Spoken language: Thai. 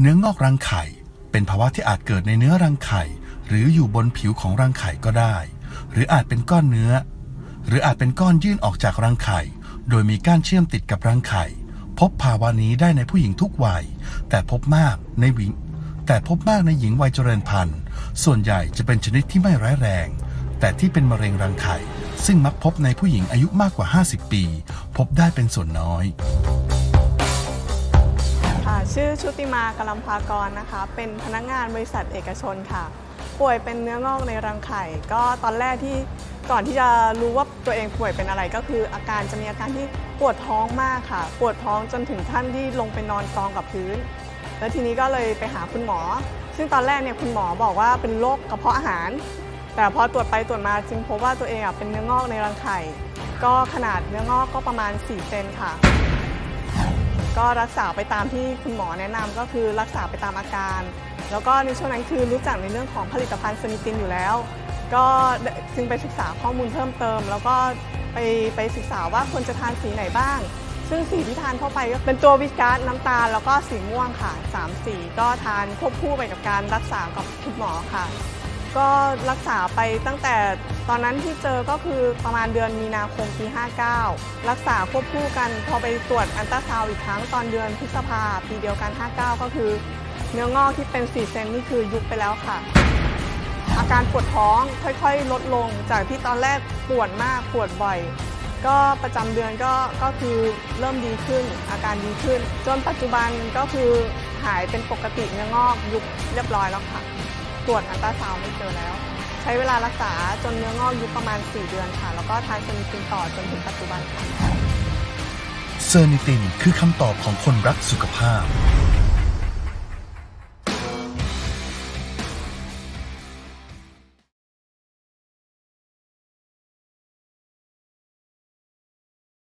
เนื้องอกรังไข่ เป็นภาวะที่อาจเกิดในเนื้อรังไข่ หรืออยู่บนผิวของรังไข่ก็ได้ หรืออาจเป็นก้อนเนื้อ หรืออาจเป็นก้อนยื่นออกจากรังไข่ โดยมีก้านเชื่อมติดกับรังไข่ พบภาวะนี้ได้ในผู้หญิงทุกวัย แต่พบมากในหญิงแต่พบมากในหญิงวัยเจริญพันธุ์ ส่วนใหญ่จะเป็นชนิดที่ไม่ร้ายแรง แต่ที่เป็นมะเร็งรังไข่ ซึ่งมักพบในผู้หญิงอายุมากกว่า 50 ปี พบได้เป็นส่วนน้อย ชื่อชุติมากลัมพากรนะคะ เป็นพนักงานบริษัทเอกชนค่ะ ป่วยเป็นเนื้องอกในรังไข่ ก็ตอนแรกที่ก่อนที่จะรู้ว่าตัวเองป่วยเป็นอะไรก็คืออาการจะมีอาการที่ปวดท้องมากค่ะ ปวดท้องจนถึงขั้นที่ลงไปนอนกองกับพื้น แล้วทีนี้ก็เลยไปหาคุณหมอ ซึ่งตอนแรกเนี่ยคุณหมอบอกว่าเป็นโรคกระเพาะอาหาร แต่พอตรวจไปตรวจมาจึงพบว่าตัวเองอะเป็นเนื้องอกในรังไข่ ก็ขนาดเนื้องอกก็ประมาณ 4 เซนค่ะ ก็รักษาไปตามที่คุณหมอแนะนำก็คือรักษาไปตามอาการ แล้วก็ในช่วงนั้นคือรู้จักในเรื่องของผลิตภัณฑ์เซนิตินอยู่แล้ว ก็จึงไปศึกษาข้อมูลเพิ่มเติม แล้วก็ไปไปศึกษาว่าควรจะทานสีไหนบ้าง ซึ่งสีที่ทานเข้าไปก็เป็นตัววิสกัสน้ำตาล แล้วก็สีม่วงค่ะสามสีก็ทานควบคู่ไปกับการรักษากับคุณหมอค่ะ ก็รักษาไปตั้งแต่ ตอนนั้นที่เจอก็คือประมาณเดือนมีนาคมปี 59 รักษาควบคู่กันพอไปตรวจอันตราซาวอีกครั้งตอนเดือนพฤษภาปีเดียวกัน 59 ก็คือ เนื้องอกที่เป็น4เซนนี่คือยุบไปแล้วค่ะ อาการปวดท้องค่อยๆ ลดลงจากที่ตอนแรกปวดมากปวดบ่อย ก็ประจำเดือนก็ก็คือเริ่มดีขึ้น อาการดีขึ้น จนปัจจุบันก็คือหายเป็นปกติเนื้องอกยุบเรียบร้อยแล้วค่ะ ตรวจอันตราซาวไม่เจอแล้ว ช้เวลารักษาจนเนื้องอกยุบประมาณ 4 เดือนค่ะ แล้วก็ทานเซนิตินต่อจนถึงปัจจุบันค่ะ เซอร์นิตินคือคำตอบของคนรักสุขภาพ